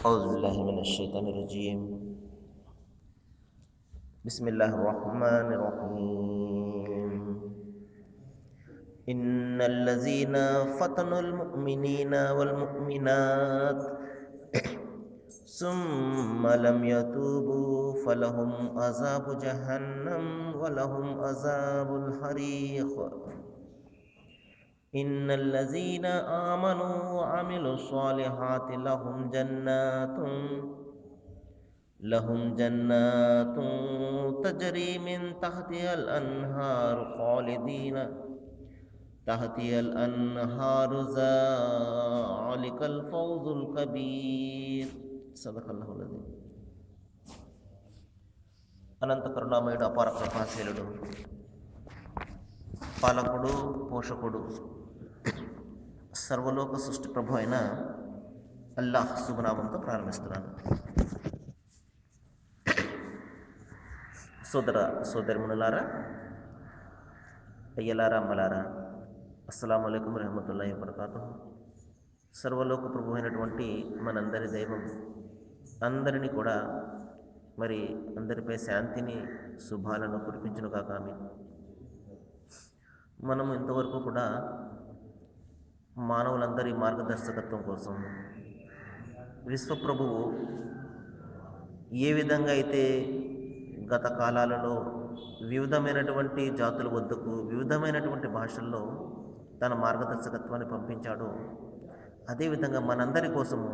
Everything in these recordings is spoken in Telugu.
أعوذ بالله من الشيطان الرجيم. بسم الله الرحمن الرحيم. إن الذين فتنوا المؤمنين والمؤمنات ثم لم يتوبوا فلهم عذاب جهنم ولهم عذاب الحريق. إن الذين آمنوا وعملوا الصالحات لهم جنات لهم جنات تجري من تحتها الأنهار خالدين تحتها الأنهار ذلك الفوز الكبير صدق الله العظيم అనంత కరుణామయుడు అపార కృపాశీలుడు పాలకుడు పోషకుడు సర్వలోక సృష్టి ప్రభు అయిన అల్లాహ్ శుభనామంతో ప్రారంభిస్తున్నాను. సోదర సోదరిమునులారా అయ్యలారా అమ్మలారా అస్సలం అయికం రహమతుల్లాహి వబర్కాతు సర్వలోక ప్రభు అయినటువంటి మనందరి దైవం అందరినీ కూడా మరి అందరిపై శాంతిని శుభాలను కురిపించును కాక మనము మనం ఇంతవరకు కూడా మానవులందరి మార్గదర్శకత్వం కోసం విశ్వప్రభువు ఏ విధంగా అయితే గత కాలాలలో వివిధమైనటువంటి జాతుల వద్దకు వివిధమైనటువంటి భాషల్లో తన మార్గదర్శకత్వాన్ని పంపించాడో అదేవిధంగా మనందరి కోసము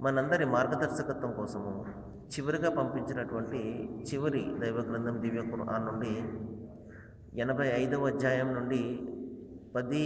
మనందరి మార్గదర్శకత్వం కోసము చివరిగా పంపించినటువంటి చివరి దైవ గ్రంథం దివ్య ఖురాన్ నుండి ఎనభై ఐదవ అధ్యాయం నుండి పది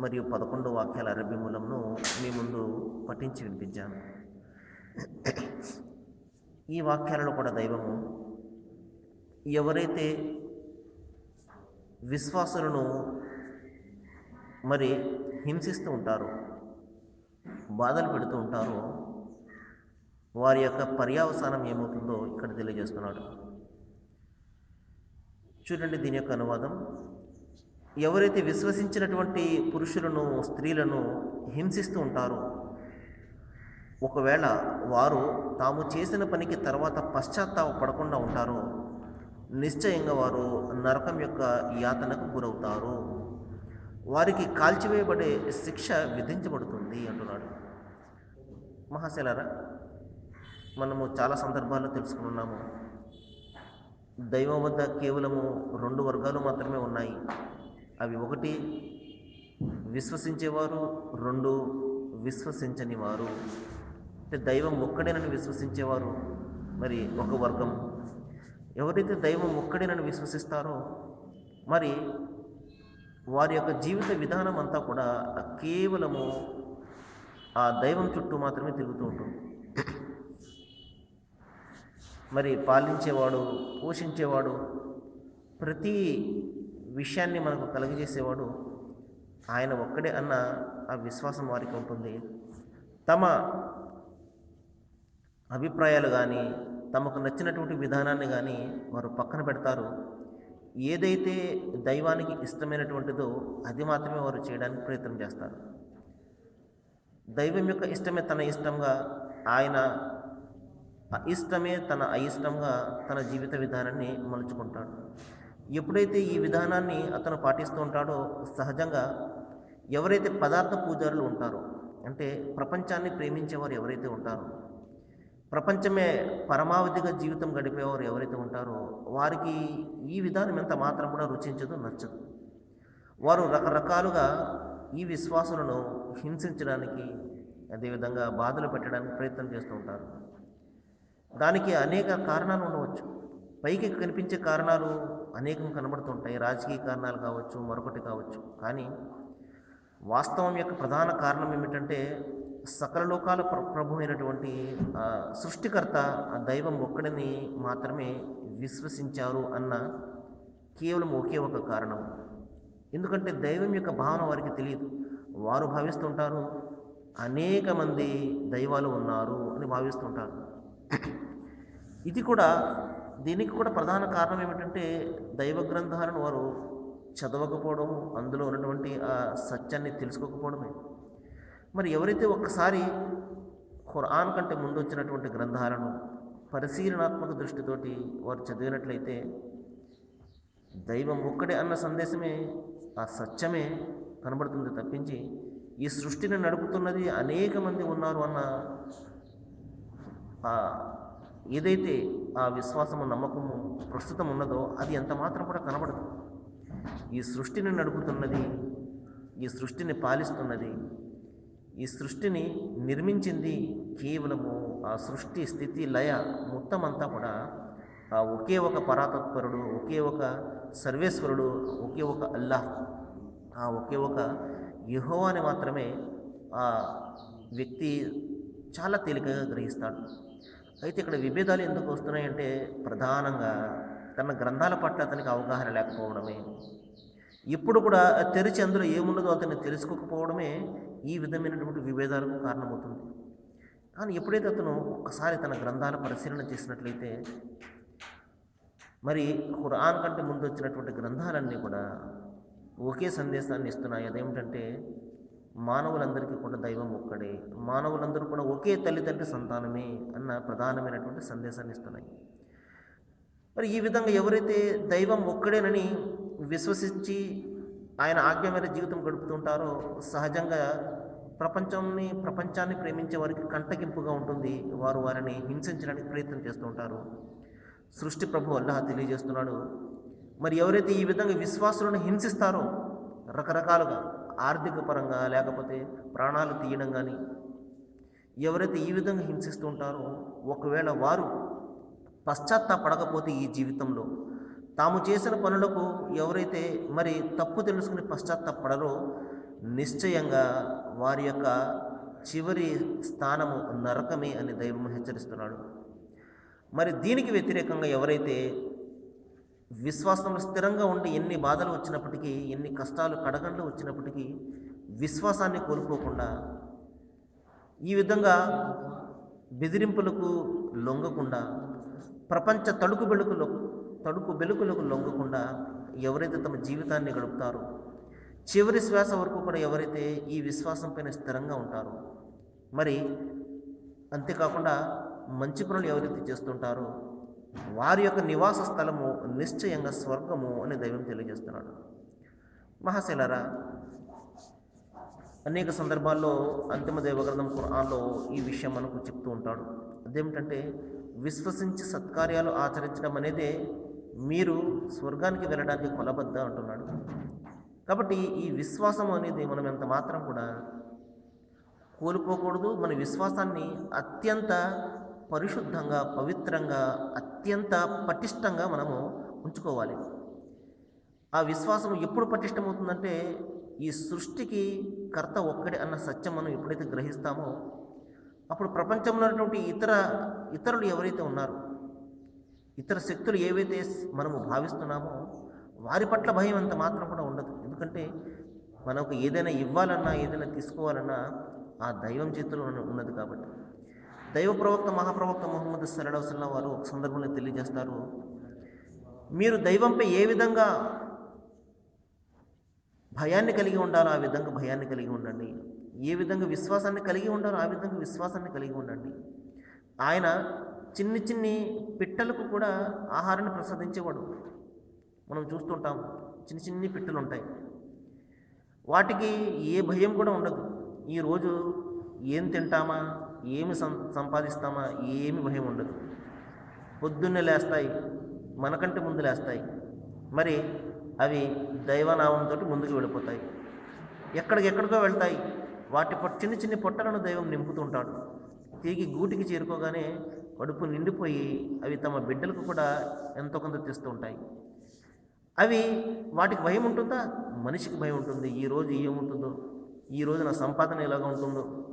మరియు పదకొండు వాక్యాల అరబీ మూలంను మీ ముందు పఠించి వినిపించాను. ఈ వాక్యాలలో కూడా దైవము ఎవరైతే విశ్వాసులను మరి హింసిస్తూ ఉంటారో బాధలు పెడుతూ ఉంటారో వారి యొక్క పర్యావసానం ఏమవుతుందో ఇక్కడ తెలియజేస్తున్నాడు. చూడండి దీని యొక్క అనువాదం. ఎవరైతే విశ్వసించినటువంటి పురుషులను స్త్రీలను హింసిస్తూ ఉంటారో ఒకవేళ వారు తాము చేసిన పనికి తర్వాత పశ్చాత్తాప పడకుండా ఉంటారో నిశ్చయంగా వారు నరకం యొక్క యాతనకు గురవుతారు. వారికి కాల్చివేయబడే శిక్ష విధించబడుతుంది అంటున్నాడు. మహాశలరా మనము చాలా సందర్భాల్లో తెలుసుకున్నాము దైవం వద్ద కేవలము రెండు వర్గాలు మాత్రమే ఉన్నాయి. అవి ఒకటి విశ్వసించేవారు రెండు విశ్వసించని వారు అంటే దైవం ఒక్కడేనని విశ్వసించేవారు మరి ఒక వర్గం. ఎవరైతే దైవం ఒక్కడేనని విశ్వసిస్తారో మరి వారి యొక్క జీవిత విధానం అంతా కూడా కేవలము ఆ దైవం చుట్టూ మాత్రమే తిరుగుతూ ఉంటుంది. మరి పాలించేవాడు పోషించేవాడు ప్రతి విషయాన్ని మనకు కలుగజేసేవాడు ఆయన ఒక్కడే అన్న ఆ విశ్వాసం వారికి ఉంటుంది. తమ అభిప్రాయాలు కానీ తమకు నచ్చినటువంటి విధానాన్ని కానీ వారు పక్కన పెడతారు. ఏదైతే దైవానికి ఇష్టమైనటువంటిదో అది మాత్రమే వారు చేయడానికి ప్రయత్నం చేస్తారు. దైవం యొక్క ఇష్టమే తన ఇష్టంగా ఆయన ఇష్టమే తన అయిష్టంగా తన జీవిత విధానాన్ని మలుచుకుంటాడు. ఎప్పుడైతే ఈ విధానాన్ని అతను పాటిస్తూ ఉంటాడో సహజంగా ఎవరైతే పదార్థ పూజారులు ఉంటారో అంటే ప్రపంచాన్ని ప్రేమించేవారు ఎవరైతే ఉంటారో ప్రపంచమే పరమావధిగా జీవితం గడిపేవారు ఎవరైతే ఉంటారో వారికి ఈ విధానం ఎంత మాత్రం కూడా రుచించదు నచ్చదు. వారు రకరకాలుగా ఈ విశ్వాసులను హింసించడానికి అదేవిధంగా బాధలు పెట్టడానికి ప్రయత్నం చేస్తూ ఉంటారు. దానికి అనేక కారణాలు ఉండవచ్చు. పైకి కనిపించే కారణాలు అనేకం కనబడుతుంటాయి. రాజకీయ కారణాలు కావచ్చు మరొకటి కావచ్చు. కానీ వాస్తవం యొక్క ప్రధాన కారణం ఏమిటంటే సకల లోకాల ప్ర ప్రభు అయినటువంటి సృష్టికర్త ఆ దైవం ఒక్కడిని మాత్రమే విశ్వసించారు అన్న కేవలం ఒకే ఒక కారణం. ఎందుకంటే దైవం యొక్క భావన వారికి తెలియదు. వారు భావిస్తుంటారు అనేక మంది దైవాలు ఉన్నారు అని భావిస్తుంటారు. ఇది కూడా దీనికి కూడా ప్రధాన కారణం ఏమిటంటే దైవ గ్రంథాలను వారు చదవకపోవడం అందులో ఉన్నటువంటి ఆ సత్యాన్ని తెలుసుకోకపోవడమే. మరి ఎవరైతే ఒక్కసారి ఖురాన్ కంటే ముందు వచ్చినటువంటి గ్రంథాలను పరిశీలనాత్మక దృష్టితోటి వారు చదివినట్లయితే దైవం ఒక్కడే అన్న సందేశమే ఆ సత్యమే కనబడుతుంది తప్పించి ఈ సృష్టిని నడుపుతున్నది అనేక మంది ఉన్నారు అన్న ఏదైతే ఆ విశ్వాసము నమ్మకము ప్రస్తుతం ఉన్నదో అది ఎంత మాత్రం కూడా కనబడదు. ఈ సృష్టిని నడుపుతున్నది ఈ సృష్టిని పాలిస్తున్నది ఈ సృష్టిని నిర్మించింది కేవలము ఆ సృష్టి స్థితి లయ మొత్తం అంతా కూడా ఆ ఒకే ఒక పరాతత్పరుడు ఒకే ఒక సర్వేశ్వరుడు ఒకే ఒక అల్లాహ్ ఆ ఒకే ఒక యహోవాని మాత్రమే ఆ వ్యక్తి చాలా తేలికగా గ్రహిస్తాడు. అయితే ఇక్కడ విభేదాలు ఎందుకు వస్తున్నాయంటే ప్రధానంగా తన గ్రంథాల పట్ల అతనికి అవగాహన లేకపోవడమే. ఇప్పుడు కూడా తెరిచి అందులో ఏమున్నదో అతన్ని తెలుసుకోకపోవడమే ఈ విధమైనటువంటి విభేదాలకు కారణమవుతుంది. కానీ ఎప్పుడైతే అతను ఒకసారి తన గ్రంథాల పరిశీలన చేసినట్లయితే మరి ఖురాన్ కంటే ముందు వచ్చినటువంటి గ్రంథాలన్నీ కూడా ఒకే సందేశాన్ని ఇస్తున్నాయి. అదేమిటంటే మానవులందరికీ కూడా దైవం ఒక్కడే. మానవులందరూ కూడా ఒకే తల్లిదండ్రి సంతానమే అన్న ప్రధానమైనటువంటి సందేశాన్ని ఇస్తున్నాయి. మరి ఈ విధంగా ఎవరైతే దైవం ఒక్కడేనని విశ్వసించి ఆయన ఆజ్ఞ జీవితం గడుపుతుంటారో సహజంగా ప్రపంచాన్ని ప్రపంచాన్ని ప్రేమించే వారికి కంటగింపుగా ఉంటుంది. వారు వారిని హింసించడానికి ప్రయత్నం చేస్తూ ఉంటారు. సృష్టి ప్రభు అల్లాహ్ తెలియజేస్తున్నాడు. మరి ఎవరైతే ఈ విధంగా విశ్వాసులను హింసిస్తారో రకరకాలుగా ఆర్థిక పరంగా లేకపోతే ప్రాణాలు తీయడం కానీ ఎవరైతే ఈ విధంగా హింసిస్తూ ఉంటారో ఒకవేళ వారు పశ్చాత్తాపడకపోతే ఈ జీవితంలో తాము చేసిన పనులకు ఎవరైతే మరి తప్పు తెలుసుకుని పశ్చాత్తాపడరో నిశ్చయంగా వారి యొక్క చివరి స్థానము నరకమే అని దైవం హెచ్చరిస్తున్నాడు. మరి దీనికి వ్యతిరేకంగా ఎవరైతే విశ్వాసంలో స్థిరంగా ఉండి ఎన్ని బాధలు వచ్చినప్పటికీ ఎన్ని కష్టాలు కడగండ్లు వచ్చినప్పటికీ విశ్వాసాన్ని కోల్పోకుండా ఈ విధంగా బెదిరింపులకు లొంగకుండా ప్రపంచ తడుకు బెలుకులకు తడుకు బెలుకులకు లొంగకుండా ఎవరైతే తమ జీవితాన్ని గడుపుతారో చివరి శ్వాస వరకు కూడా ఎవరైతే ఈ విశ్వాసం పైన స్థిరంగా ఉంటారో మరి అంతేకాకుండా మంచి పనులు ఎవరైతే చేస్తుంటారో వారి యొక్క నివాస స్థలము నిశ్చయంగా స్వర్గము అని దైవం తెలియజేస్తున్నాడు. మహాశైలరా అనేక సందర్భాల్లో అంతిమ దైవగ్రంథం ఖురాన్లో ఈ విషయం మనకు చెప్తూ ఉంటాడు. అదేమిటంటే విశ్వసించి సత్కార్యాలు ఆచరించడం అనేదే మీరు స్వర్గానికి వెళ్ళడానికి కొలబద్ద అంటున్నాడు. కాబట్టి ఈ విశ్వాసం అనేది మనం ఎంత మాత్రం కూడా కోల్పోకూడదు. మన విశ్వాసాన్ని అత్యంత పరిశుద్ధంగా పవిత్రంగా అత్యంత పటిష్టంగా మనము ఉంచుకోవాలి. ఆ విశ్వాసం ఎప్పుడు పటిష్టమవుతుందంటే ఈ సృష్టికి కర్త ఒక్కడే అన్న సత్యం మనం ఎప్పుడైతే గ్రహిస్తామో అప్పుడు ప్రపంచంలో ఉన్నటువంటి ఇతర ఇతరులు ఎవరైతే ఉన్నారో ఇతర శక్తులు ఏవైతే మనము భావిస్తున్నామో వారి పట్ల భయం అంత మాత్రం కూడా ఉండదు. ఎందుకంటే మనకు ఏదైనా ఇవ్వాలన్నా ఏదైనా తీసుకోవాలన్నా ఆ దైవం చేతిలో ఉన్నది కాబట్టి. దైవ ప్రవక్త మహాప్రవక్త మొహమ్మద్ సల్లాహ్ వారు ఒక సందర్భంలో తెలియజేస్తారు. మీరు దైవంపై ఏ విధంగా భయాన్ని కలిగి ఉండాలో ఆ విధంగా భయాన్ని కలిగి ఉండండి. ఏ విధంగా విశ్వాసాన్ని కలిగి ఉండాలో ఆ విధంగా విశ్వాసాన్ని కలిగి ఉండండి. ఆయన చిన్ని చిన్ని పిట్టలకు కూడా ఆహారాన్ని ప్రసాదించేవాడు. మనం చూస్తుంటాం చిన్న చిన్ని పిట్టలు ఉంటాయి వాటికి ఏ భయం కూడా ఉండదు. ఈరోజు ఏం తింటామా? ఏమి సం సంపాదిస్తామా ఏమి భయం ఉండదు. పొద్దున్నే లేస్తాయి మనకంటే ముందు లేస్తాయి. మరి అవి దైవనామంతో ముందుకు వెళ్ళిపోతాయి. ఎక్కడికి ఎక్కడికో వెళ్తాయి. వాటి పొట్ చిన్న చిన్న పొట్టలను దైవం నింపుతుంటాడు తిరిగి గూటికి చేరుకోగానే కడుపు నిండిపోయి అవి తమ బిడ్డలకు కూడా ఎంతో కొంత తెస్తూ ఉంటాయి. అవి వాటికి భయం ఉంటుందా? మనిషికి భయం ఉంటుంది. ఈ రోజు ఏముంటుందో? ఈ రోజు నా సంపాదన ఎలాగ ఉంటుందో?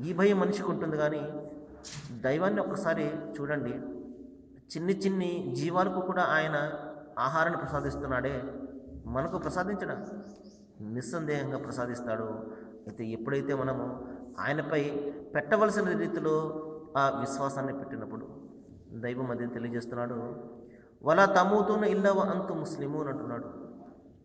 ఈ భయం మనిషికి ఉంటుంది కానీ దైవాన్ని ఒక్కసారి చూడండి. చిన్ని చిన్ని జీవాలకు కూడా ఆయన ఆహారాన్ని ప్రసాదిస్తున్నాడే. మనకు ప్రసాదించడా? నిస్సందేహంగా ప్రసాదిస్తాడు. అయితే ఎప్పుడైతే మనము ఆయనపై పెట్టవలసిన రీతిలో ఆ విశ్వాసాన్ని పెట్టినప్పుడు దైవం అది తెలియజేస్తున్నాడు. వలా తమ్ముతున్న ఇల్లవ అంతు ముస్లిము అని అంటున్నాడు.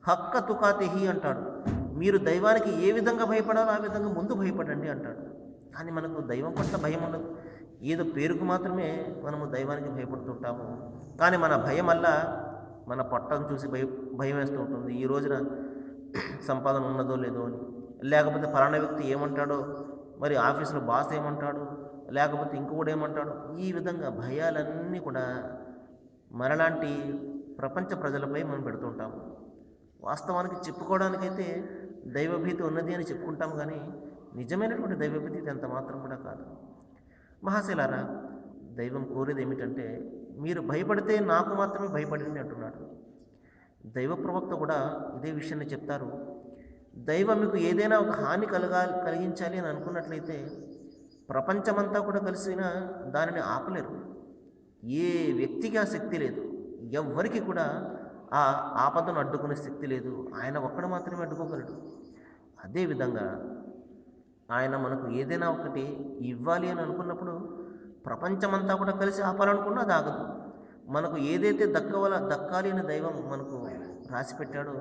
హక్క తుకాతిహి అంటాడు. మీరు దైవానికి ఏ విధంగా భయపడాలో ఆ విధంగా ముందు భయపడండి అంటాడు. కానీ మనకు దైవం పట్ల భయం ఉండదు. ఏదో పేరుకు మాత్రమే మనము దైవానికి భయపడుతుంటాము. కానీ మన భయం వల్ల మన పొట్టను చూసి భయ భయం వేస్తూ ఉంటుంది. ఈ రోజున సంపాదన ఉన్నదో లేదో అని. లేకపోతే ఫలానా వ్యక్తి ఏమంటాడో మరి ఆఫీసులో బాస్ ఏమంటాడు లేకపోతే ఇంకొకటి ఏమంటాడు ఈ విధంగా భయాలన్నీ కూడా మనలాంటి ప్రపంచ ప్రజలపై మనం పెడుతుంటాము. వాస్తవానికి చెప్పుకోవడానికైతే దైవభీతి ఉన్నది అని చెప్పుకుంటాం కానీ నిజమైనటువంటి దైవభీతి అంత మాత్రం కూడా కాదు. మహాశిలారా దైవం కోరేది ఏమిటంటే మీరు భయపడితే నాకు మాత్రమే భయపడింది అంటున్నాడు. దైవ ప్రవక్త కూడా ఇదే విషయాన్ని చెప్తారు. దైవం మీకు ఏదైనా ఒక హాని కలగా కలిగించాలి అని అనుకున్నట్లయితే ప్రపంచమంతా కూడా కలిసినా దానిని ఆపలేరు. ఏ వ్యక్తికి ఆ శక్తి లేదు. ఎవ్వరికి కూడా ఆ ఆపదను అడ్డుకునే శక్తి లేదు. ఆయన ఒక్కడు మాత్రమే అడ్డుకోగలడు. అదేవిధంగా ఆయన మనకు ఏదైనా ఒకటి ఇవ్వాలి అని అనుకున్నప్పుడు ప్రపంచమంతా కూడా కలిసి ఆపాలనుకున్నా అది ఆగదు మనకు ఏదైతే దక్కవల దక్కాలి అని దైవం మనకు రాసి పెట్టాడో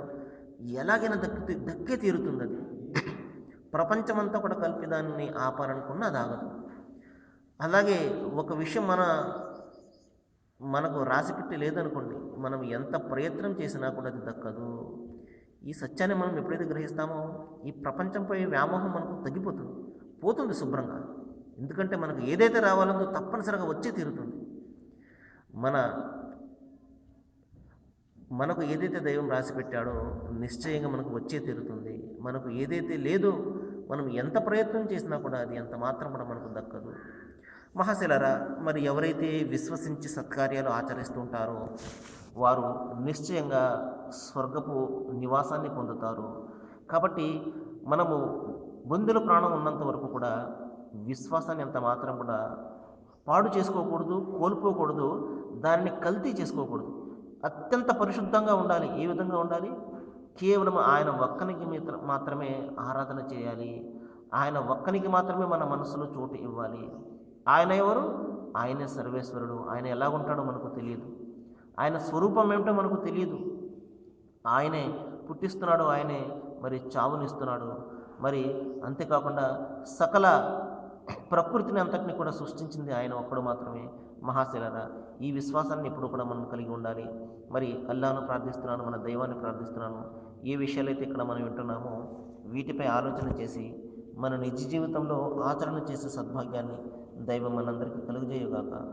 ఎలాగైనా దక్కి దక్కే తీరుతుంది అది. ప్రపంచమంతా కూడా కలిపి దాన్ని ఆపాలనుకున్నా అది ఆగదు అలాగే ఒక విషయం మన మనకు రాసిపెట్టి లేదనుకోండి మనం ఎంత ప్రయత్నం చేసినా కూడా అది దక్కదు. ఈ సత్యాన్ని మనం ఎప్పుడైతే గ్రహిస్తామో ఈ ప్రపంచంపై వ్యామోహం మనకు తగ్గిపోతుంది పోతుంది శుభ్రంగా. ఎందుకంటే మనకు ఏదైతే రావాలందో తప్పనిసరిగా వచ్చే తీరుతుంది. మన మనకు ఏదైతే దైవం రాసి పెట్టాడో నిశ్చయంగా మనకు వచ్చే తీరుతుంది. మనకు ఏదైతే లేదో మనం ఎంత ప్రయత్నం చేసినా కూడా అది ఎంత మాత్రం కూడా మనకు దక్కదు. మహాశిలరా మరి ఎవరైతే విశ్వసించి సత్కార్యాలు ఆచరిస్తుంటారో వారు నిశ్చయంగా స్వర్గపు నివాసాన్ని పొందుతారు. కాబట్టి మనము బొందెల ప్రాణం ఉన్నంత వరకు కూడా విశ్వాసాన్ని ఎంత మాత్రం కూడా పాడు చేసుకోకూడదు కోల్పోకూడదు దానిని కల్తీ చేసుకోకూడదు. అత్యంత పరిశుద్ధంగా ఉండాలి. ఏ విధంగా ఉండాలి? కేవలం ఆయన ఒక్కనికి మాత్రమే ఆరాధన చేయాలి. ఆయన ఒక్కనికి మాత్రమే మన మనసులో చోటు ఇవ్వాలి. ఆయన ఎవరు? ఆయనే సర్వేశ్వరుడు. ఆయన ఎలా ఉంటాడో మనకు తెలియదు. ఆయన స్వరూపం ఏమిటో మనకు తెలియదు. ఆయనే పుట్టిస్తున్నాడు ఆయనే మరి చావునిస్తున్నాడు. మరి అంతేకాకుండా సకల ప్రకృతిని అంతటిని కూడా సృష్టించింది ఆయన ఒక్కడు మాత్రమే. మహాశిలరా ఈ విశ్వాసాన్ని ఎప్పుడు కూడా మనం కలిగి ఉండాలి. మరి అల్లాను ప్రార్థిస్తున్నాను మన దైవాన్ని ప్రార్థిస్తున్నాను. ఏ విషయాలైతే ఇక్కడ మనం వింటున్నామో వీటిపై ఆలోచన చేసి మన నిజ జీవితంలో ఆచరణ చేసే సద్భాగ్యాన్ని దైవం మనందరికీ కలుగజేయుగాక.